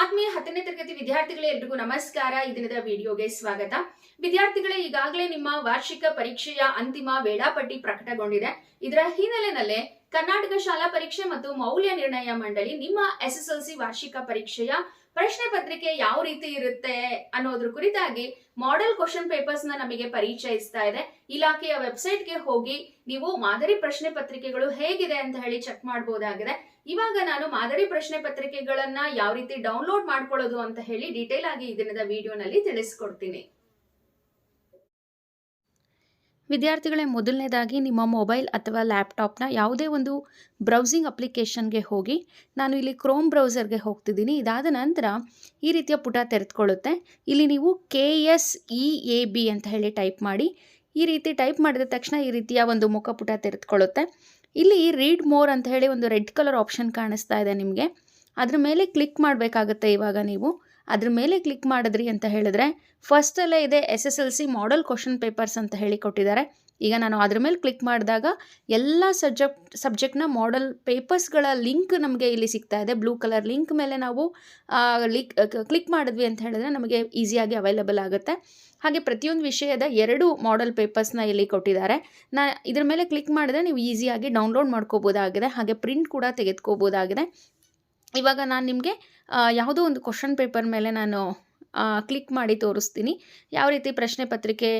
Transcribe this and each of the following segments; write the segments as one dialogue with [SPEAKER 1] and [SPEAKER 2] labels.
[SPEAKER 1] ಆತ್ಮೀಯ ಹತ್ತನೇ ತರಗತಿ ವಿದ್ಯಾರ್ಥಿಗಳೇ ಎಲ್ರಿಗೂ ನಮಸ್ಕಾರ. ಈ ದಿನದ ವಿಡಿಯೋಗೆ ಸ್ವಾಗತ. ವಿದ್ಯಾರ್ಥಿಗಳೇ, ಈಗಾಗಲೇ ನಿಮ್ಮ ವಾರ್ಷಿಕ ಪರೀಕ್ಷೆಯ ಅಂತಿಮ ವೇಳಾಪಟ್ಟಿ ಪ್ರಕಟಗೊಂಡಿದೆ. ಇದರ ಹಿನ್ನೆಲೆಯಲ್ಲೇ ಕರ್ನಾಟಕ ಶಾಲಾ ಪರೀಕ್ಷೆ ಮತ್ತು ಮೌಲ್ಯ ನಿರ್ಣಯ ಮಂಡಳಿ ನಿಮ್ಮ ಎಸ್ ಎಸ್ ಎಲ್ ಸಿ ವಾರ್ಷಿಕ ಪರೀಕ್ಷೆಯ ಪ್ರಶ್ನೆ ಪತ್ರಿಕೆ ಯಾವ ರೀತಿ ಇರುತ್ತೆ ಅನ್ನೋದ್ರ ಕುರಿತಾಗಿ ಮಾಡೆಲ್ ಕ್ವಶನ್ ಪೇಪರ್ಸ್ನ ನಮಗೆ ಪರಿಚಯಿಸ್ತಾ ಇದೆ. ಇಲಾಖೆಯ ವೆಬ್ಸೈಟ್ಗೆ ಹೋಗಿ ನೀವು ಮಾದರಿ ಪ್ರಶ್ನೆ ಪತ್ರಿಕೆಗಳು ಹೇಗಿದೆ ಅಂತ ಹೇಳಿ ಚೆಕ್ ಮಾಡಬಹುದಾಗಿದೆ ಇವಾಗ ನಾನು ಮಾದರಿ ಪ್ರಶ್ನೆ ಪತ್ರಿಕೆಗಳನ್ನ ಯಾವ ರೀತಿ ಡೌನ್ಲೋಡ್ ಮಾಡ್ಕೊಳ್ಳೋದು ಅಂತ ಹೇಳಿ ಡೀಟೇಲ್ ಆಗಿ ಈ ದಿನದ ವಿಡಿಯೋನಲ್ಲಿ ತಿಳಿಸ್ಕೊಡ್ತೀನಿ.
[SPEAKER 2] ವಿದ್ಯಾರ್ಥಿಗಳೇ ಮೊದಲನೇದಾಗಿ ನಿಮ್ಮ ಮೊಬೈಲ್ ಅಥವಾ ಲ್ಯಾಪ್ಟಾಪ್ನ ಯಾವುದೇ ಒಂದು ಬ್ರೌಸಿಂಗ್ ಅಪ್ಲಿಕೇಶನ್ಗೆ ಹೋಗಿ, ನಾನು ಇಲ್ಲಿ ಕ್ರೋಮ್ ಬ್ರೌಸರ್ಗೆ ಹೋಗ್ತಿದ್ದೀನಿ. ಇದಾದ ನಂತರ ಈ ರೀತಿಯ ಪುಟ ತೆರೆದುಕೊಳ್ಳುತ್ತೆ. ಇಲ್ಲಿ ನೀವು K S E A B ಅಂತ ಹೇಳಿ ಟೈಪ್ ಮಾಡಿ, ಈ ರೀತಿ ಟೈಪ್ ಮಾಡಿದ ತಕ್ಷಣ ಈ ರೀತಿಯ ಒಂದು ಮುಖಪುಟ ತೆರೆದುಕೊಳ್ಳುತ್ತೆ. ಇಲ್ಲಿ ರೀಡ್ ಮೋರ್ ಅಂತ ಹೇಳಿ ಒಂದು ರೆಡ್ ಕಲರ್ ಆಪ್ಷನ್ ಕಾಣಿಸ್ತಾ ಇದೆ ನಿಮಗೆ. ಅದ್ರ ಮೇಲೆ ಕ್ಲಿಕ್ ಮಾಡಬೇಕಾಗುತ್ತೆ ಇವಾಗ ನೀವು. ಅದ್ರ ಮೇಲೆ ಕ್ಲಿಕ್ ಮಾಡಿದ್ರಿ ಅಂತ ಹೇಳಿದ್ರೆ ಫಸ್ಟಲ್ಲೇ ಇದೆ S S L C model question papers ಅಂತ ಹೇಳಿ ಕೊಟ್ಟಿದ್ದಾರೆ. ಈಗ ನಾನು ಅದ್ರ ಮೇಲೆ ಕ್ಲಿಕ್ ಮಾಡಿದಾಗ ಎಲ್ಲ ಸಬ್ಜೆಕ್ಟ್ ಸಬ್ಜೆಕ್ಟ್ನ ಮಾಡೆಲ್ ಪೇಪರ್ಸ್ಗಳ ಲಿಂಕ್ ನಮಗೆ ಇಲ್ಲಿ ಸಿಗ್ತಾ ಇದೆ. ಬ್ಲೂ ಕಲರ್ ಲಿಂಕ್ ಮೇಲೆ ನಾವು ಲಿಕ್ ಕ್ಲಿಕ್ ಮಾಡಿದ್ವಿ ಅಂತ ಹೇಳಿದ್ರೆ ನಮಗೆ ಈಸಿಯಾಗಿ ಅವೈಲಬಲ್ ಆಗುತ್ತೆ. ಹಾಗೆ ಪ್ರತಿಯೊಂದು ವಿಷಯದ ಎರಡು ಮಾಡೆಲ್ ಪೇಪರ್ಸ್ನ ಇಲ್ಲಿ ಕೊಟ್ಟಿದ್ದಾರೆ. ನಾ, ಇದ್ರ ಮೇಲೆ ಕ್ಲಿಕ್ ಮಾಡಿದ್ರೆ ನೀವು ಈಸಿಯಾಗಿ ಡೌನ್ಲೋಡ್ ಮಾಡ್ಕೋಬೋದಾಗಿದೆ. ಹಾಗೆ ಪ್ರಿಂಟ್ ಕೂಡ ತೆಗೆದುಕೋಬೋದಾಗಿದೆ. ಇವಾಗ ನಾನು ನಿಮಗೆ ಯಾವುದೋ ಒಂದು ಕ್ವಶನ್ ಪೇಪರ್ ಮೇಲೆ ನಾನು ಕ್ಲಿಕ್ ಮಾಡಿ ತೋರಿಸ್ತೀನಿ. ಯಾವ ರೀತಿ ಪ್ರಶ್ನೆ ಪತ್ರಿಕೆ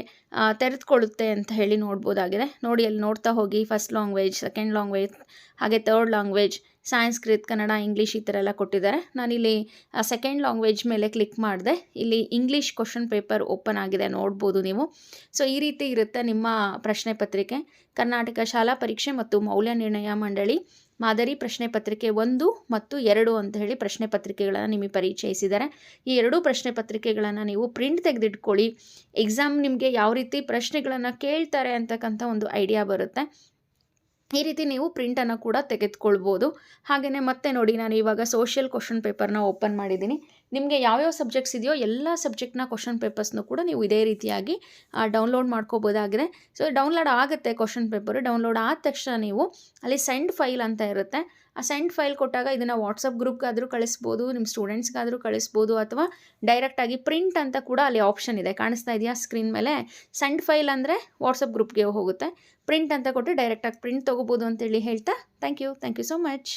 [SPEAKER 2] ತೆರೆದುಕೊಳ್ಳುತ್ತೆ ಅಂತ ಹೇಳಿ ನೋಡ್ಬೋದಾಗಿದೆ. ನೋಡಿ, ಅಲ್ಲಿ ನೋಡ್ತಾ ಹೋಗಿ ಫಸ್ಟ್ ಲಾಂಗ್ವೇಜ್ ಸೆಕೆಂಡ್ ಲಾಂಗ್ವೇಜ್ ಹಾಗೆ third language Sanskrit, Kannada, English ಈ ಥರ ಎಲ್ಲ ಕೊಟ್ಟಿದ್ದಾರೆ. ನಾನಿಲ್ಲಿ ಸೆಕೆಂಡ್ ಲಾಂಗ್ವೇಜ್ ಮೇಲೆ ಕ್ಲಿಕ್ ಮಾಡಿದೆ. ಇಲ್ಲಿ ಇಂಗ್ಲೀಷ್ ಕ್ವಶನ್ ಪೇಪರ್ ಓಪನ್ ಆಗಿದೆ, ನೋಡ್ಬೋದು ನೀವು. ಸೊ ಈ ರೀತಿ ಇರುತ್ತೆ ನಿಮ್ಮ ಪ್ರಶ್ನೆ ಪತ್ರಿಕೆ. ಕರ್ನಾಟಕ ಶಾಲಾ ಪರೀಕ್ಷೆ ಮತ್ತು ಮೌಲ್ಯ ನಿರ್ಣಯ ಮಂಡಳಿ. ಮಾದರಿ ಪ್ರಶ್ನೆ ಪತ್ರಿಕೆ ಒಂದು ಮತ್ತು ಎರಡು ಅಂತ ಹೇಳಿ ಪ್ರಶ್ನೆ ಪತ್ರಿಕೆಗಳನ್ನು ನಿಮಗೆ ಪರಿಚಯಿಸಿದ್ದಾರೆ. ಈ ಎರಡೂ ಪ್ರಶ್ನೆ ಪತ್ರಿಕೆಗಳನ್ನು ನೀವು ಪ್ರಿಂಟ್ ತೆಗೆದಿಟ್ಕೊಳ್ಳಿ. ಎಕ್ಸಾಮ್ ನಿಮಗೆ ಯಾವ ರೀತಿ ಪ್ರಶ್ನೆಗಳನ್ನು ಕೇಳ್ತಾರೆ ಅಂತಕ್ಕಂಥ ಒಂದು ಐಡಿಯಾ ಬರುತ್ತೆ. ಈ ರೀತಿ ನೀವು ಪ್ರಿಂಟನ್ನು ಕೂಡ ತೆಗೆದುಕೊಳ್ಬೋದು. ಹಾಗೆಯೇ ಮತ್ತೆ ನೋಡಿ, ನಾನು ಇವಾಗ ಸೋಷಿಯಲ್ ಕ್ವಶನ್ ಪೇಪರ್ನ ಓಪನ್ ಮಾಡಿದ್ದೀನಿ. ನಿಮಗೆ ಯಾವ್ಯಾವ ಸಬ್ಜೆಕ್ಟ್ಸ್ ಇದೆಯೋ ಎಲ್ಲ ಸಬ್ಜೆಕ್ಟ್ನ ಕ್ವಶನ್ ಪೇಪರ್ಸ್ನೂ ಕೂಡ ನೀವು ಇದೇ ರೀತಿಯಾಗಿ ಡೌನ್ಲೋಡ್ ಮಾಡ್ಕೋಬೋದಾಗಿದೆ. ಸೊ ಡೌನ್ಲೋಡ್ ಆಗುತ್ತೆ ಕ್ವಶನ್ ಪೇಪರು ಡೌನ್ಲೋಡ್ ಆದ ತಕ್ಷಣ ನೀವು ಅಲ್ಲಿ ಸೆಂಡ್ ಫೈಲ್ ಅಂತ ಇರುತ್ತೆ. ಆ ಸೆಂಡ್ ಫೈಲ್ ಕೊಟ್ಟಾಗ ಇದನ್ನು ವಾಟ್ಸಪ್ ಗ್ರೂಪ್ಗಾದರೂ ಕಳಿಸ್ಬೋದು ನಿಮ್ಮ ಸ್ಟೂಡೆಂಟ್ಸ್ಗಾದರೂ ಕಳಿಸ್ಬೋದು, ಅಥವಾ ಡೈರೆಕ್ಟಾಗಿ ಪ್ರಿಂಟ್ ಅಂತ ಕೂಡ ಅಲ್ಲಿ ಆಪ್ಷನ್ ಇದೆ. ಕಾಣಿಸ್ತಾ ಇದೆಯಾ ಸ್ಕ್ರೀನ್ ಮೇಲೆ? ಸೆಂಡ್ ಫೈಲ್ ಅಂದರೆ ವಾಟ್ಸಪ್ ಗ್ರೂಪ್ಗೆ ಹೋಗುತ್ತೆ. ಪ್ರಿಂಟ್ ಅಂತ ಕೊಟ್ಟು ಡೈರೆಕ್ಟಾಗಿ ಪ್ರಿಂಟ್ ತೊಗೋಬೋದು ಅಂತೇಳಿ ಹೇಳ್ತಾ thank you thank you so much